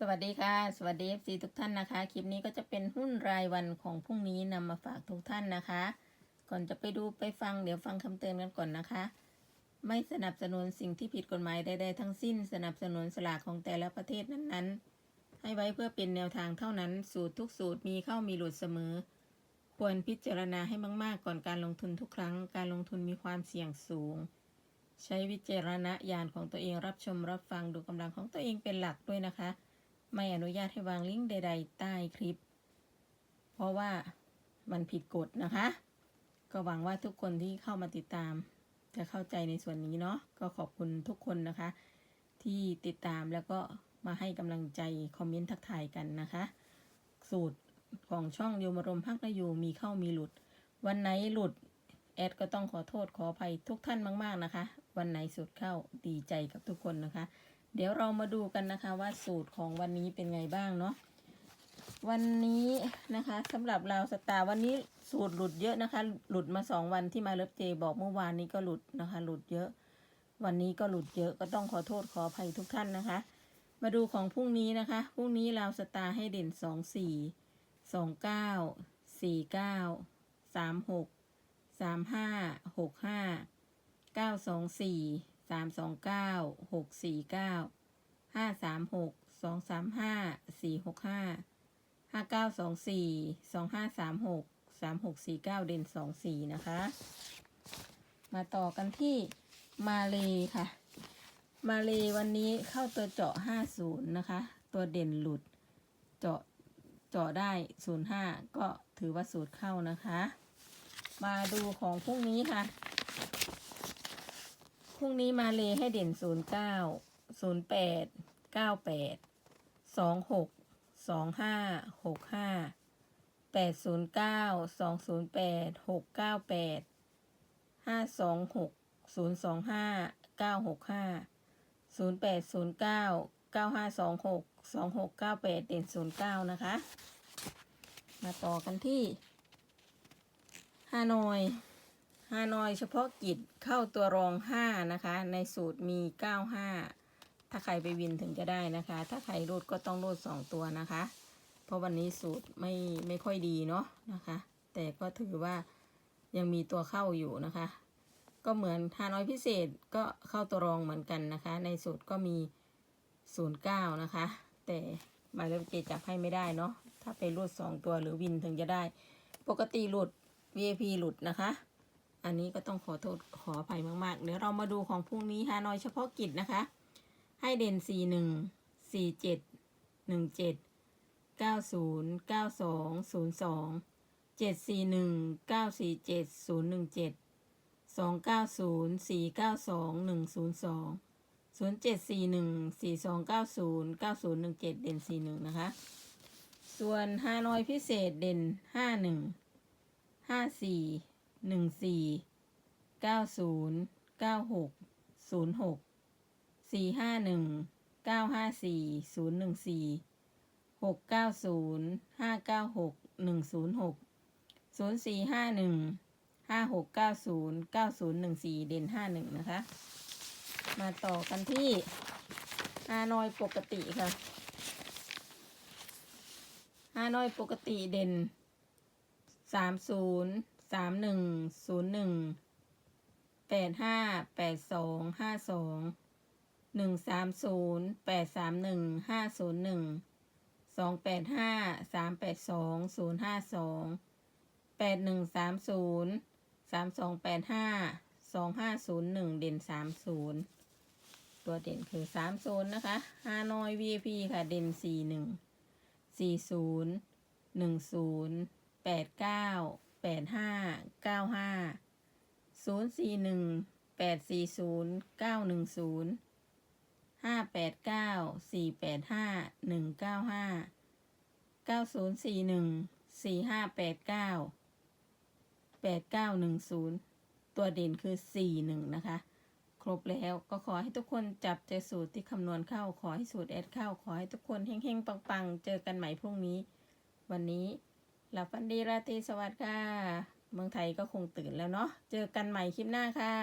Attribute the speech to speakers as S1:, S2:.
S1: สวัสดีค่ะ สวัสดี FC ทุกท่านนะคะ คลิปนี้ก็จะเป็นหุ้นรายวันของพรุ่งนี้นำมาฝากทุกท่านนะคะ ก่อนจะไปดูไปฟังเดี๋ยวฟังคำเตือนกันก่อนนะคะ ไม่สนับสนุนสิ่งที่ผิดกฎหมายใดๆทั้งสิ้น สนับสนุนสลากของแต่ละประเทศนั้นๆ ให้ไว้เพื่อเป็นแนวทางเท่านั้น สูตรทุกสูตรมีเข้ามีหลุดเสมอ ควรพิจารณาให้มาก ๆ ก่อนการลงทุนทุกครั้ง การลงทุนมีความเสี่ยงสูง ใช้วิจารณญาณของตัวเองรับชมรับฟังดูกำลังของตัวเองเป็นหลักด้วยนะคะ ไม่อนุญาตให้วางลิงก์ใด ๆ ใต้คลิป เพราะว่ามันผิดกฎนะคะ ก็หวังว่าทุกคนที่เข้ามาติดตาม จะเข้าใจในส่วนนี้เนาะก็ขอบคุณทุกคนนะคะ ที่ติดตามแล้วก็มาให้กำลังใจคอมเมนต์ทักทายกันนะคะ สูตรของช่องโยมรมพักนยูมีเข้ามีหลุด วันไหนหลุดแอดก็ต้องขอโทษขออภัยทุกท่านมาก ๆ นะคะ วันไหนสูตรเข้าดีใจกับทุกคนนะคะ เดี๋ยวเรามาดูกันนะคะว่าสูตรของวันนี้เป็นไงบ้างเนาะวันนี้นะคะสำหรับเราวสตาร์วันนี้สูตรหลุดเยอะนะคะ หลุดมาสองวันที่มาเลิฟเจบอกเมื่อวานนี้ก็หลุดนะคะ หลุดเยอะ วันนี้ก็หลุดเยอะก็ต้องขอโทษขออภัยทุกท่านนะคะ มาดูของพรุ่งนี้นะคะพรุ่งนี้เราวสตาร์ให้เด่นสองสี่สองเก้าสี่เก้าสามหกสามห้าหกห้าเก้าสองสี่ สามสองเก้าหกสี่เก้าห้าสามหกสองสามห้าสี่หกห้าห้าเก้าสองสี่สองห้าสามหกสามหกสี่เก้าเด่นสองสี่นะคะ มาต่อกันที่มาเลค่ะ มาเลวันนี้เข้าตัวเจาะห้าศูนย์นะคะ ตัวเด่นหลุด เจาะเจาะได้ศูนย์ห้าก็ถือว่าสูตรเข้านะคะ มาดูของพรุ่งนี้ค่ะ พรุ่งนี้มาเลให้เด่นศูนย์เก้าศูนย์แปดเก้าแปดสองหกสองห้าหกห้าแปดศูนย์เก้าสองศูนย์แปดหกเก้าแปดห้าสองหกศูนย์สองห้าเก้าหกห้าศูนย์แปดศูนย์เก้าเก้าห้าสองหกสองหกเก้าแปดเด่นศูนย์เก้านะคะ มาต่อกันที่ฮานอย ฮานอยเฉพาะกิจเข้าตัวรองห้านะคะ ในสูตรมีเก้าห้าถ้าใครไปวินถึงจะได้นะคะ ถ้าใครรูดก็ต้องรูดสองตัวนะคะ เพราะวันนี้สูตรไม่ไม่ค่อยดีเนาะนะคะ แต่ก็ถือว่ายังมีตัวเข้าอยู่นะคะ ก็เหมือนฮานอยพิเศษก็เข้าตัวรองเหมือนกันนะคะ ในสูตรก็มีศูนย์เก้านะคะ แต่หมายเลขเจจับให้ไม่ได้เนาะถ้าไปรูดสองตัวหรือวินถึงจะได้ ปกติหลุด VIP หลุดนะคะ อันนี้ก็ต้องขอโทษขออภัยมากๆ เดี๋ยวเรามาดูของพรุ่งนี้ฮานอยเฉพาะกิจนะคะ ให้เด่น 4 1 4 7 1 7 9 0 9 2 0 2 7 4 1 9 4 7 0 1 7 2 9 0 4 9 2 1 0 2 0 7 4 1 4 2 9 0 9 0 1 7 เด่น 4 1 นะคะ ส่วนฮานอยพิเศษเด่น 5 1 5 4 หนึ่งสี่เก้าศูนย์เก้าหกศูนย์หกสี่ห้าหนึ่งเก้าห้าสี่ศูนย์หนึ่งสี่หกเก้าศูนย์ห้าเก้าหกหนึ่งศูนย์หกศูนย์สี่ห้าหนึ่งห้าหกเก้าศูนย์เก้าศูนย์หนึ่งสี่เด่นห้าหนึ่งนะคะ มาต่อกันที่ฮานอยปกติค่ะฮานอยปกติเด่นสามศูนย์ สามหนึ่งศูนย์หนึ่งแปดห้าแปดสองห้าสองหนึ่งสามศูนย์แปดสามหนึ่งห้าศูนย์หนึ่งสองแปดห้าสามแปดสองศูนย์ห้าสองแปดหนึ่งสามศูนย์สามสองแปดห้าสองห้าศูนย์หนึ่งเด่นสามศูนย์ตัวเด่นคือสามศูนย์นะคะฮานอย VIP ค่ะ เด่นสี่หนึ่งสี่ศูนย์หนึ่งศูนย์แปดเก้า แปดห้าเก้าห้าศูนย์สี่หนึ่งแปดสี่ศูนย์เก้าหนึ่งศูนย์ห้าแปดเก้าสี่แปดห้าหนึ่งเก้าห้าเก้าศูนย์สี่หนึ่งสี่ห้าแปดเก้าแปดเก้าหนึ่งศูนย์ตัวเด่นคือสี่หนึ่งนะคะ ครบแล้วก็ขอให้ทุกคนจับเจอสูตรที่คำนวณเข้า ขอให้สูตรแอดเข้า ขอให้ทุกคนเฮงๆ ปังๆ เจอกันใหม่พรุ่งนี้ วันนี้ หลับฝันดีราตรีสวัสดิ์ค่ะ เมืองไทยก็คงตื่นแล้วเนาะ เจอกันใหม่คลิปหน้าค่ะ